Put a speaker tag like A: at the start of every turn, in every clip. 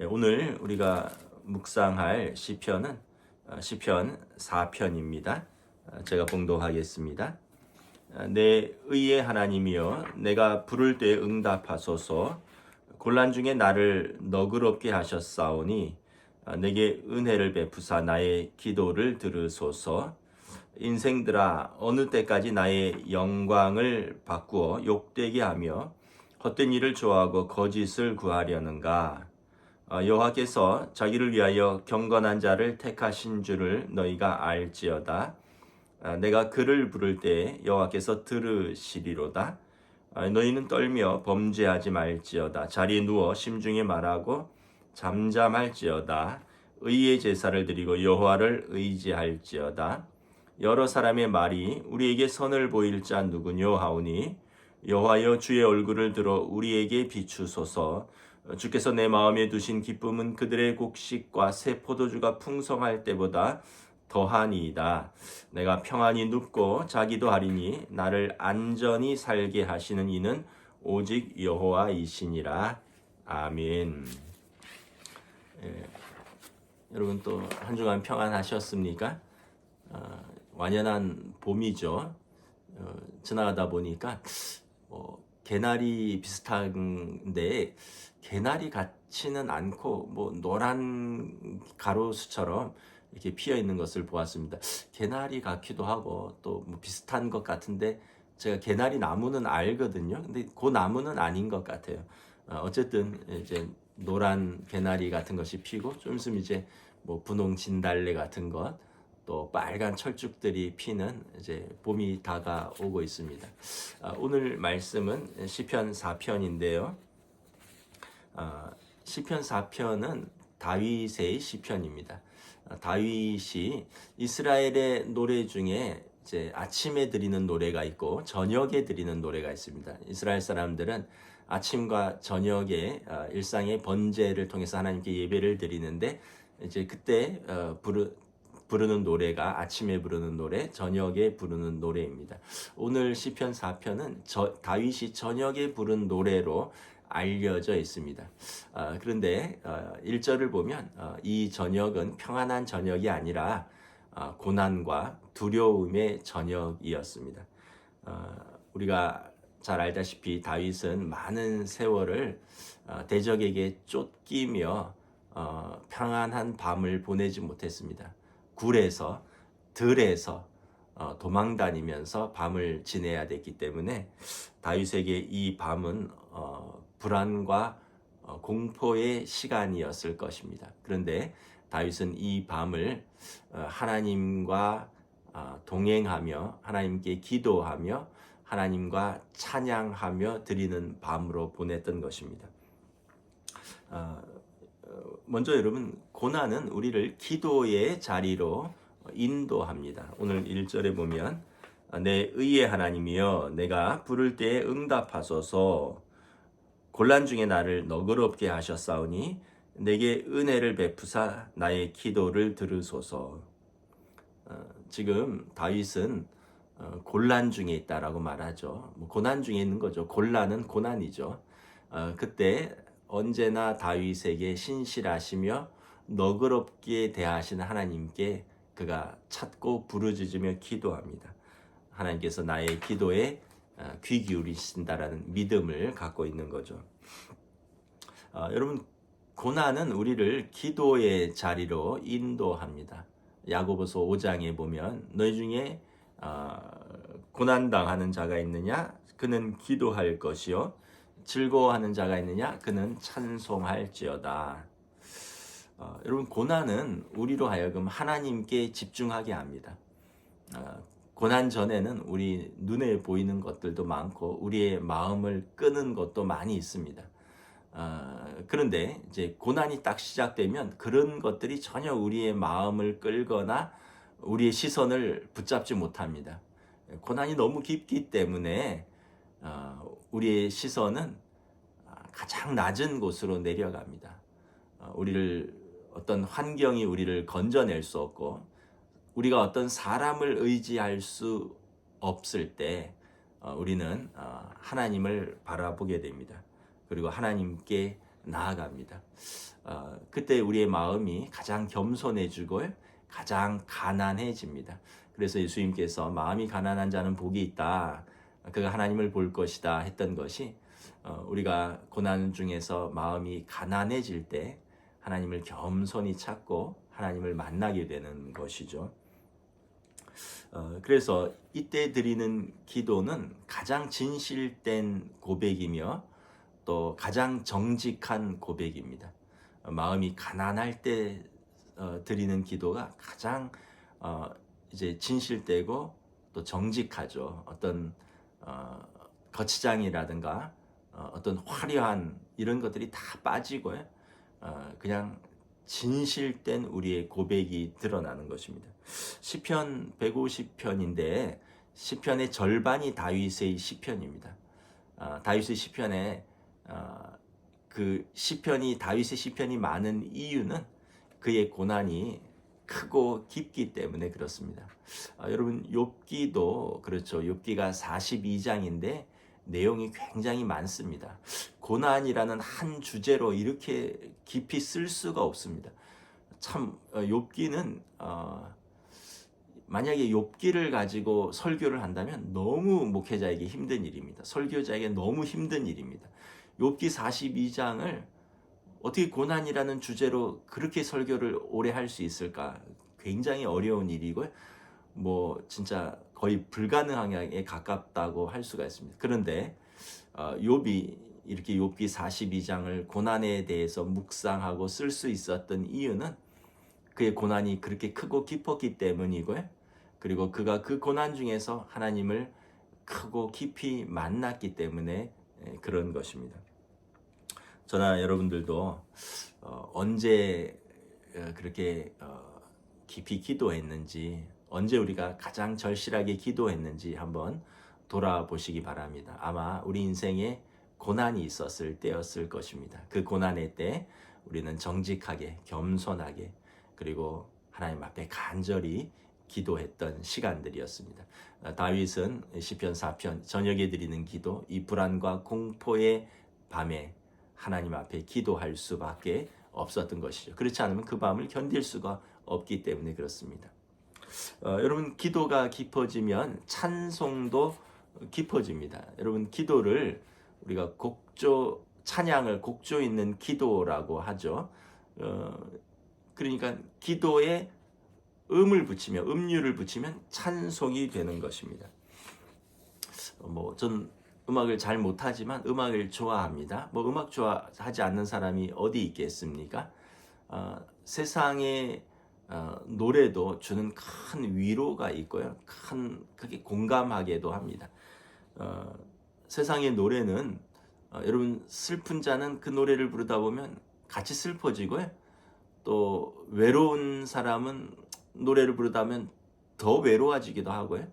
A: 예, 오늘 우리가 묵상할 시편은 어, 시편 4편입니다. 어, 제가 봉독하겠습니다. 어, 내 의의 하나님이여 내가 부를 때 응답하소서 곤란 중에 나를 너그럽게 하셨사오니 내게 은혜를 베푸사 나의 기도를 들으소서 인생들아 어느 때까지 나의 영광을 바꾸어 욕되게 하며 헛된 일을 좋아하고 거짓을 구하려는가 어, 여호와께서 자기를 위하여 경건한 자를 택하신 줄을 너희가 알지어다. 어, 내가 그를 부를 때 여호와께서 들으시리로다. 어, 너희는 떨며 범죄하지 말지어다. 자리에 누워 심중에 말하고 잠잠할지어다. 의의 제사를 드리고 여호와를 의지할지어다. 여러 사람의 말이 우리에게 선을 보일 자 누구뇨 하오니 여호와여 주의 얼굴을 들어 우리에게 비추소서. 주께서 내 마음에 두신 기쁨은 그들의 곡식과 새 포도주가 풍성할 때보다 더하니이다. 내가 평안히 눕고 자기도 하리니 나를 안전히 살게 하시는 이는 오직 여호와이시니라. 아멘. 예, 여러분 또 한 주간 평안하셨습니까? 어, 완연한 봄이죠. 어, 지나가다 보니까 뭐 개나리 비슷한데 개나리 같지는 않고 뭐 노란 가로수처럼 이렇게 피어 있는 것을 보았습니다. 개나리 같기도 하고 또 뭐 비슷한 것 같은데 제가 개나리 나무는 알거든요. 근데 그 나무는 아닌 것 같아요. 어, 어쨌든 이제 노란 개나리 같은 것이 피고 좀 있으면 이제 뭐 분홍 진달래 같은 것, 또 빨간 철쭉들이 피는 이제 봄이 다가오고 있습니다. 아, 오늘 말씀은 시편 4편인데요. 아, 시편 4편은 다윗의 시편입니다. 아, 다윗이 이스라엘의 노래 중에 이제 아침에 드리는 노래가 있고 저녁에 드리는 노래가 있습니다. 이스라엘 사람들은 아침과 저녁에 아, 일상의 번제를 통해서 하나님께 예배를 드리는데 이제 그때 어, 부르 부르는 노래가 아침에 부르는 노래, 저녁에 부르는 노래입니다. 오늘 시편 4편은 저, 다윗이 저녁에 부른 노래로 알려져 있습니다. 어, 그런데 어, 1절을 보면 어, 이 저녁은 평안한 저녁이 아니라 어, 고난과 두려움의 저녁이었습니다. 어, 우리가 잘 알다시피 다윗은 많은 세월을 어, 대적에게 쫓기며 어, 평안한 밤을 보내지 못했습니다. 굴에서 들에서 어, 도망 다니면서 밤을 지내야 됐기 때문에 다윗에게 이 밤은 어, 불안과 어, 공포의 시간이었을 것입니다. 그런데 다윗은 이 밤을 어, 하나님과 어, 동행하며 하나님께 기도하며 하나님과 찬양하며 드리는 밤으로 보냈던 것입니다. 어, 먼저 여러분 고난은 우리를 기도의 자리로 인도합니다. 오늘 1절에 보면 내 의의 하나님이여 내가 부를 때에 응답하소서 곤란 중에 나를 너그럽게 하셨사오니 내게 은혜를 베푸사 나의 기도를 들으소서. 어, 지금 다윗은 어, 곤란 중에 있다라고 말하죠. 뭐 고난 중에 있는 거죠. 곤란은 고난이죠. 어, 그때 언제나 다윗에게 신실하시며 너그럽게 대하시는 하나님께 그가 찾고 부르짖으며 기도합니다. 하나님께서 나의 기도에 어, 귀 기울이신다라는 믿음을 갖고 있는 거죠. 어, 여러분 고난은 우리를 기도의 자리로 인도합니다. 야고보서 5장에 보면 너희 중에 어, 고난 당하는 자가 있느냐 그는 기도할 것이요 즐거워하는 자가 있느냐 그는 찬송할지어다. 어, 여러분 고난은 우리로 하여금 하나님께 집중하게 합니다. 어, 고난 전에는 우리 눈에 보이는 것들도 많고 우리의 마음을 끄는 것도 많이 있습니다. 어, 그런데 이제 고난이 딱 시작되면 그런 것들이 전혀 우리의 마음을 끌거나 우리의 시선을 붙잡지 못합니다. 고난이 너무 깊기 때문에 어, 우리의 시선은 가장 낮은 곳으로 내려갑니다. 어, 우리를 어떤 환경이 우리를 건져낼 수 없고 우리가 어떤 사람을 의지할 수 없을 때 어, 우리는 어, 하나님을 바라보게 됩니다. 그리고 하나님께 나아갑니다. 어, 그때 우리의 마음이 가장 겸손해지고 가장 가난해집니다. 그래서 예수님께서 마음이 가난한 자는 복이 있다. 그가 하나님을 볼 것이다 했던 것이 어, 우리가 고난 중에서 마음이 가난해질 때 하나님을 겸손히 찾고 하나님을 만나게 되는 것이죠. 어, 그래서 이때 드리는 기도는 가장 진실된 고백이며 또 가장 정직한 고백입니다. 어, 마음이 가난할 때 어, 드리는 기도가 가장 어, 이제 진실되고 또 정직하죠. 어떤 어, 거치장이라든가 어, 어떤 화려한 이런 것들이 다 빠지고요. 어, 그냥 진실된 우리의 고백이 드러나는 것입니다. 시편 150편인데 시편의 절반이 다윗의 시편입니다. 어, 다윗의 시편에 어, 그 시편이 다윗의 시편이 많은 이유는 그의 고난이 크고 깊기 때문에 그렇습니다. 아, 여러분 욥기도 그렇죠. 욥기가 42장인데 내용이 굉장히 많습니다. 고난이라는 한 주제로 이렇게 깊이 쓸 수가 없습니다. 참 어, 욥기는 어, 만약에 욥기를 가지고 설교를 한다면 너무 목회자에게 힘든 일입니다. 설교자에게 너무 힘든 일입니다. 욥기 42장을 어떻게 고난이라는 주제로 그렇게 설교를 오래 할 수 있을까? 굉장히 어려운 일이고요. 뭐 진짜 거의 불가능하게 가깝다고 할 수가 있습니다. 그런데 어, 욥이 이렇게 욥기 42장을 고난에 대해서 묵상하고 쓸 수 있었던 이유는 그의 고난이 그렇게 크고 깊었기 때문이고요. 그리고 그가 그 고난 중에서 하나님을 크고 깊이 만났기 때문에 예, 그런 것입니다. 저나 여러분들도 어, 언제 어, 그렇게 어, 깊이 기도했는지 언제 우리가 가장 절실하게 기도했는지 한번 돌아보시기 바랍니다. 아마 우리 인생에 고난이 있었을 때였을 것입니다. 그 고난의 때 우리는 정직하게 겸손하게 그리고 하나님 앞에 간절히 기도했던 시간들이었습니다. 어, 다윗은 시편 4편 저녁에 드리는 기도 이 불안과 공포의 밤에 하나님 앞에 기도할 수밖에 없었던 것이죠. 그렇지 않으면 그 밤을 견딜 수가 없기 때문에 그렇습니다. 어, 여러분 기도가 깊어지면 찬송도 깊어집니다. 여러분 기도를 우리가 곡조 찬양을 곡조 있는 기도라고 하죠. 어, 그러니까 기도에 음을 붙이며 음률을 붙이면 찬송이 되는 것입니다. 어, 뭐전 음악을 잘 못하지만 음악을 좋아합니다. 뭐 음악 좋아하지 않는 사람이 어디 있겠습니까? 어, 세상의 어, 노래도 주는 큰 위로가 있고요. 큰 크게 공감하게도 합니다. 어, 세상의 노래는 어, 여러분 슬픈 자는 그 노래를 부르다 보면 같이 슬퍼지고요. 또 외로운 사람은 노래를 부르다 보면 더 외로워지기도 하고요.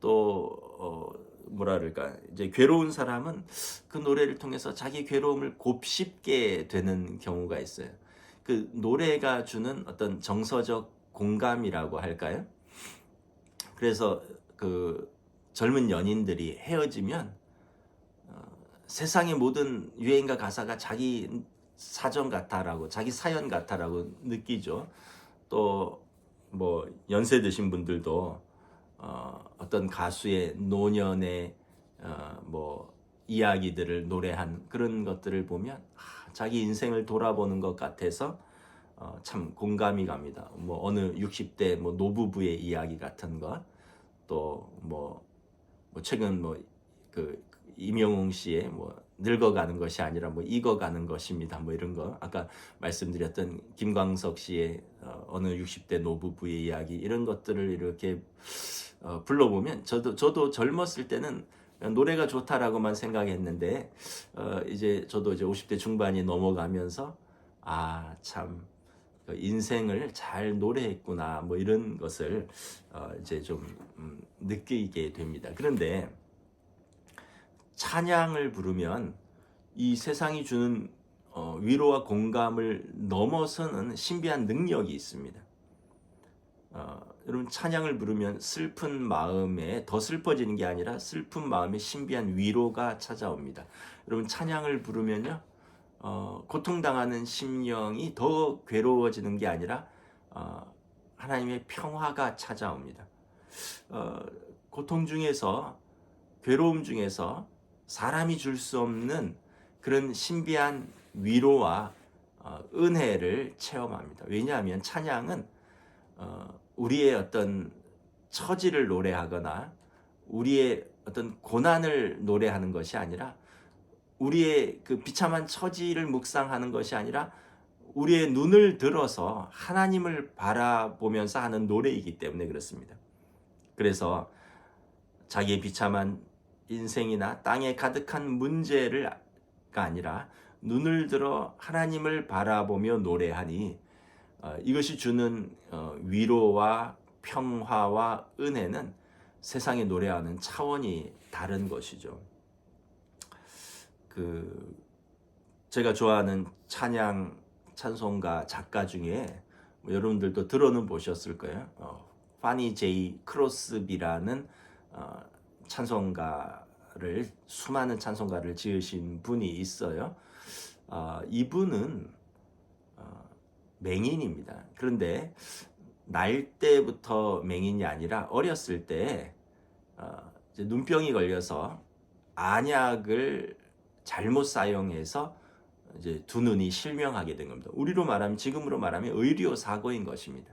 A: 또 어, 뭐라 그럴까 이제 괴로운 사람은 그 노래를 통해서 자기 괴로움을 곱씹게 되는 경우가 있어요. 그 노래가 주는 어떤 정서적 공감이라고 할까요? 그래서 그 젊은 연인들이 헤어지면 어, 세상의 모든 유행가 가사가 자기 사정 같아라고 자기 사연 같아라고 느끼죠. 또 뭐 연세 드신 분들도 어, 어떤 가수의 노년의 어, 뭐 이야기들을 노래한 그런 것들을 보면 아, 자기 인생을 돌아보는 것 같아서 어, 참 공감이 갑니다. 뭐 어느 60대 뭐 노부부의 이야기 같은 것, 또뭐 뭐 최근 뭐 그 임영웅 씨의 뭐 늙어가는 것이 아니라 뭐 익어가는 것입니다. 뭐 이런 거 아까 말씀드렸던 김광석 씨의 어, 어느 60대 노부부의 이야기 이런 것들을 이렇게 어, 불러보면 저도 저도 젊었을 때는 노래가 좋다라고만 생각했는데 어, 이제 저도 이제 50대 중반이 넘어가면서 아참 그 인생을 잘 노래했구나 뭐 이런 것을 어, 이제 좀 음, 느끼게 됩니다. 그런데 찬양을 부르면 이 세상이 주는 어, 위로와 공감을 넘어서는 신비한 능력이 있습니다. 어, 여러분 찬양을 부르면 슬픈 마음에 더 슬퍼지는 게 아니라 슬픈 마음에 신비한 위로가 찾아옵니다. 여러분 찬양을 부르면요 어, 고통당하는 심령이 더 괴로워지는 게 아니라 어, 하나님의 평화가 찾아옵니다. 어, 고통 중에서 괴로움 중에서 사람이 줄 수 없는 그런 신비한 위로와 어, 은혜를 체험합니다. 왜냐하면 찬양은 어, 우리의 어떤 처지를 노래하거나 우리의 어떤 고난을 노래하는 것이 아니라 우리의 그 비참한 처지를 묵상하는 것이 아니라 우리의 눈을 들어서 하나님을 바라보면서 하는 노래이기 때문에 그렇습니다. 그래서 자기의 비참한 인생이나 땅에 가득한 문제를가 아니라 눈을 들어 하나님을 바라보며 노래하니 어, 이것이 주는 어, 위로와 평화와 은혜는 세상에 노래하는 차원이 다른 것이죠. 그 제가 좋아하는 찬양 찬송가 작가 중에 뭐 여러분들도 들어는 보셨을 거예요. 어, 파니 제이 크로스비라는 어, 찬송가를 수많은 찬송가를 지으신 분이 있어요. 어, 이분은 어, 맹인입니다. 그런데 날 때부터 맹인이 아니라 어렸을 때 어, 눈병이 걸려서 안약을 잘못 사용해서 이제 두 눈이 실명하게 된 겁니다. 우리로 말하면 지금으로 말하면 의료 사고인 것입니다.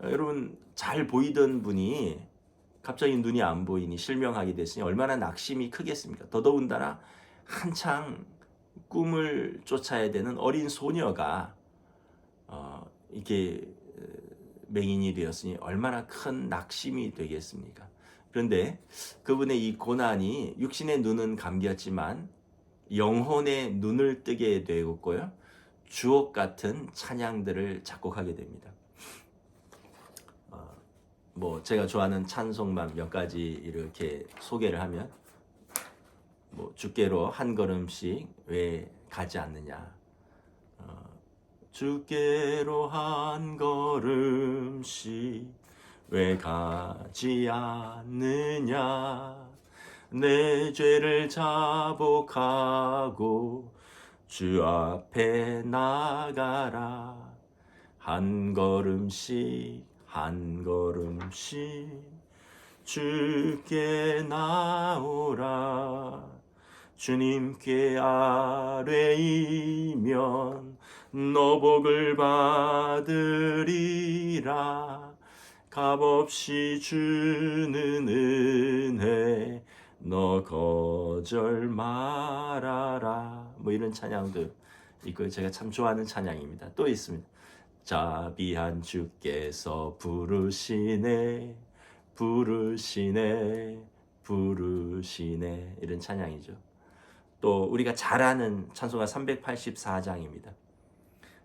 A: 어, 여러분 잘 보이던 분이 갑자기 눈이 안 보이니 실명하게 됐으니 얼마나 낙심이 크겠습니까? 더더군다나 한창 꿈을 쫓아야 되는 어린 소녀가 어, 이게 맹인이 되었으니 얼마나 큰 낙심이 되겠습니까? 그런데 그분의 이 고난이 육신의 눈은 감겼지만 영혼의 눈을 뜨게 되었고요. 주옥 같은 찬양들을 작곡하게 됩니다. 어, 뭐 제가 좋아하는 찬송만 몇 가지 이렇게 소개를 하면 뭐 주께로 한 걸음씩 왜 가지 않느냐? 어, 주께로 한 걸음씩 왜 가지 않느냐? 내 죄를 자복하고 주 앞에 나가라 한 걸음씩 한 걸음씩 주께 나오라. 주님께 아뢰이면 너복을 받으리라. 값없이 주는 은혜 너 거절 말아라. 뭐 이런 찬양도 있고 제가 참 좋아하는 찬양입니다. 또 있습니다 자비한 주께서 부르시네 부르시네 부르시네. 이런 찬양이죠. 또 우리가 잘 아는 찬송가 384장입니다.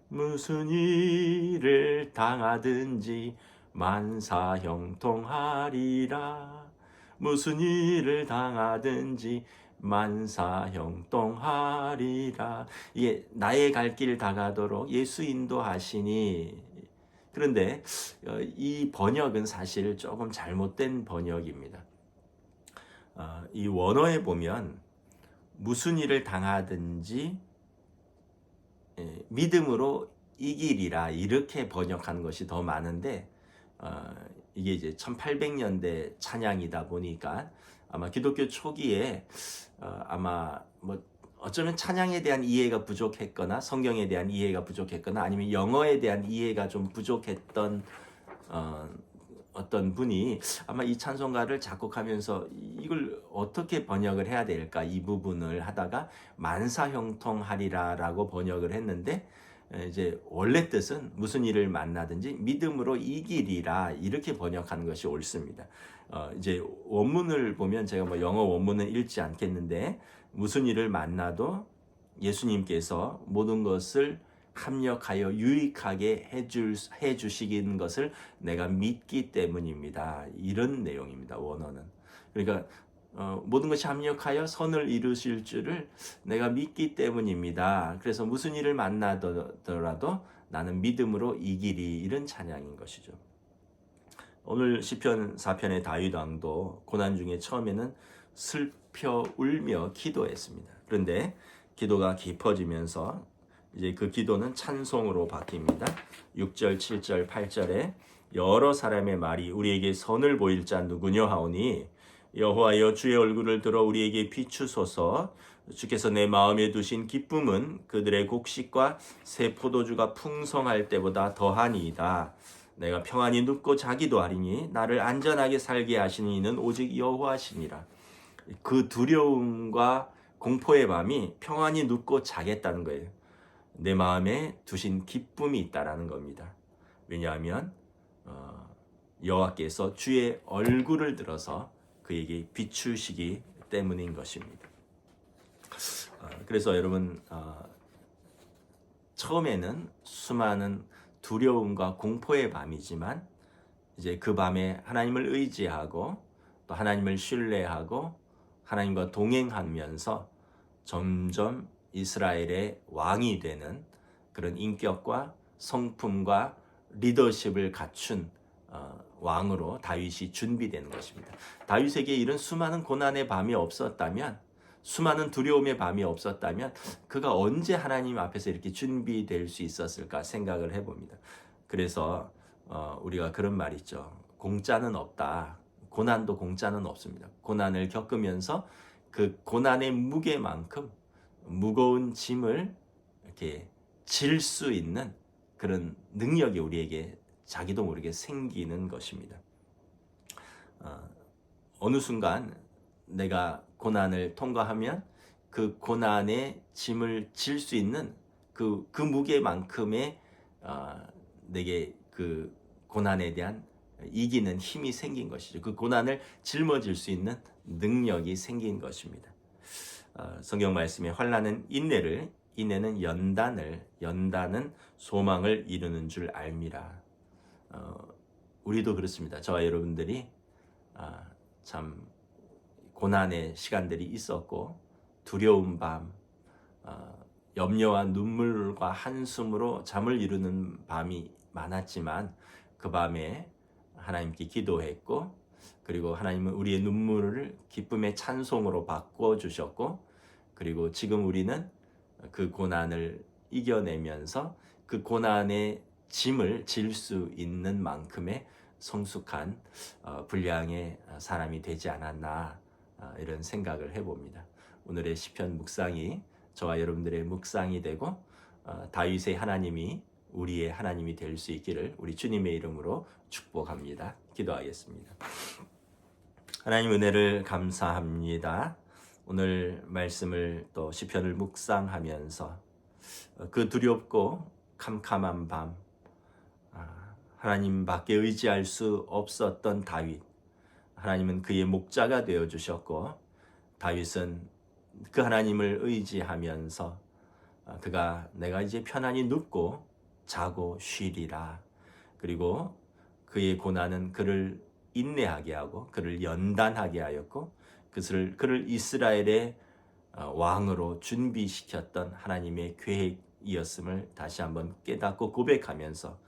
A: 무슨 일을 당하든지 만사 형통하리라. 무슨 일을 당하든지 만사형통하리라 이게 나의 갈 길 다가도록 예수 인도하시니 그런데 어, 이 번역은 사실 조금 잘못된 번역입니다. 어, 이 원어에 보면 무슨 일을 당하든지 예, 믿음으로 이기리라 이렇게 번역한 것이 더 많은데 어, 이게 이제 1800년대 찬양이다 보니까 아마 기독교 초기에 어, 아마 뭐 어쩌면 찬양에 대한 이해가 부족했거나 성경에 대한 이해가 부족했거나 아니면 영어에 대한 이해가 좀 부족했던 어, 어떤 분이 아마 이 찬송가를 작곡하면서 이걸 어떻게 번역을 해야 될까? 이 부분을 하다가 만사형통하리라라고 번역을 했는데 에, 이제 원래 뜻은 무슨 일을 만나든지 믿음으로 이기리라 이렇게 번역하는 것이 옳습니다. 어, 이제 원문을 보면 제가 뭐 영어 원문은 읽지 않겠는데 무슨 일을 만나도 예수님께서 모든 것을 합력하여 유익하게 해줄, 해주시는 것을 내가 믿기 때문입니다. 이런 내용입니다. 원어는. 그러니까 어, 모든 것이 합력하여 선을 이루실 줄을 내가 믿기 때문입니다. 그래서 무슨 일을 만나더라도 나는 믿음으로 이기리 이런 찬양인 것이죠. 오늘 시편 4편의 다윗 왕도 고난 중에 처음에는 슬퍼 울며 기도했습니다. 그런데 기도가 깊어지면서 이제 그 기도는 찬송으로 바뀝니다. 6절, 7절, 8절에 여러 사람의 말이 우리에게 선을 보일 자 누구냐 하오니 여호와여 주의 얼굴을 들어 우리에게 비추소서 주께서 내 마음에 두신 기쁨은 그들의 곡식과 새 포도주가 풍성할 때보다 더하니이다. 내가 평안히 눕고 자기도 하리니 나를 안전하게 살게 하시는 이는 오직 여호와시니라. 그 두려움과 공포의 밤이 평안히 눕고 자겠다는 거예요. 내 마음에 두신 기쁨이 있다라는 겁니다. 왜냐하면 어, 여호와께서 주의 얼굴을 들어서 그에게 비추시기 때문인 것입니다. 어, 그래서 여러분 어, 처음에는 수많은 두려움과 공포의 밤이지만 이제 그 밤에 하나님을 의지하고 또 하나님을 신뢰하고 하나님과 동행하면서 점점 이스라엘의 왕이 되는 그런 인격과 성품과 리더십을 갖춘 어, 왕으로 다윗이 준비되는 것입니다. 다윗에게 이런 수많은 고난의 밤이 없었다면 수많은 두려움의 밤이 없었다면 그가 언제 하나님 앞에서 이렇게 준비될 수 있었을까 생각을 해봅니다. 그래서 어, 우리가 그런 말 있죠. 공짜는 없다. 고난도 공짜는 없습니다. 고난을 겪으면서 그 고난의 무게만큼 무거운 짐을 이렇게 질 수 있는 그런 능력이 우리에게 자기도 모르게 생기는 것입니다. 어, 어느 순간 내가 고난을 통과하면 그 고난의 짐을 질 수 있는 그, 그 무게만큼의 어, 내게 그 고난에 대한 이기는 힘이 생긴 것이죠. 그 고난을 짊어질 수 있는 능력이 생긴 것입니다. 어, 성경 말씀에 환란은 인내를 인내는 연단을 연단은 소망을 이루는 줄 알미라. 어, 우리도 그렇습니다. 저와 여러분들이 아, 참 고난의 시간들이 있었고 두려운 밤, 어, 염려와 눈물과 한숨으로 잠을 이루는 밤이 많았지만 그 밤에 하나님께 기도했고 그리고 하나님은 우리의 눈물을 기쁨의 찬송으로 바꿔 주셨고 그리고 지금 우리는 그 고난을 이겨내면서 그 고난의 짐을 질 수 있는 만큼의 성숙한 어, 분량의 사람이 되지 않았나 어, 이런 생각을 해봅니다. 오늘의 시편 묵상이 저와 여러분들의 묵상이 되고 어, 다윗의 하나님이 우리의 하나님이 될 수 있기를 우리 주님의 이름으로 축복합니다. 기도하겠습니다. 하나님 은혜를 감사합니다. 오늘 말씀을 또 시편을 묵상하면서 그 두렵고 캄캄한 밤 아, 하나님밖에 의지할 수 없었던 다윗. 하나님은 그의 목자가 되어 주셨고 다윗은 그 하나님을 의지하면서 아, 그가 내가 이제 편안히 눕고 자고 쉬리라. 그리고 그의 고난은 그를 인내하게 하고 그를 연단하게 하였고 그를 그를 이스라엘의 어, 왕으로 준비시켰던 하나님의 계획이었음을 다시 한번 깨닫고 고백하면서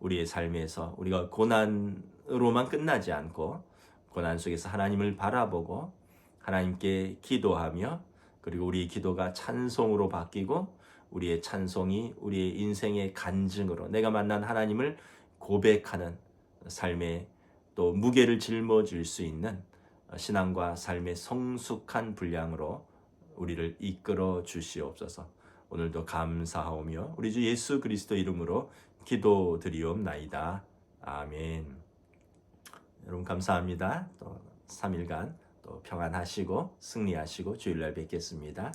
A: 우리의 삶에서 우리가 고난으로만 끝나지 않고 고난 속에서 하나님을 바라보고 하나님께 기도하며 그리고 우리의 기도가 찬송으로 바뀌고 우리의 찬송이 우리의 인생의 간증으로 내가 만난 하나님을 고백하는 삶의 또 무게를 짊어질 수 있는 신앙과 삶의 성숙한 분량으로 우리를 이끌어 주시옵소서. 오늘도 감사하오며 우리 주 예수 그리스도 이름으로 기도드리옵나이다. 아멘. 여러분 감사합니다. 또 3일간 또 평안하시고 승리하시고 주일날 뵙겠습니다.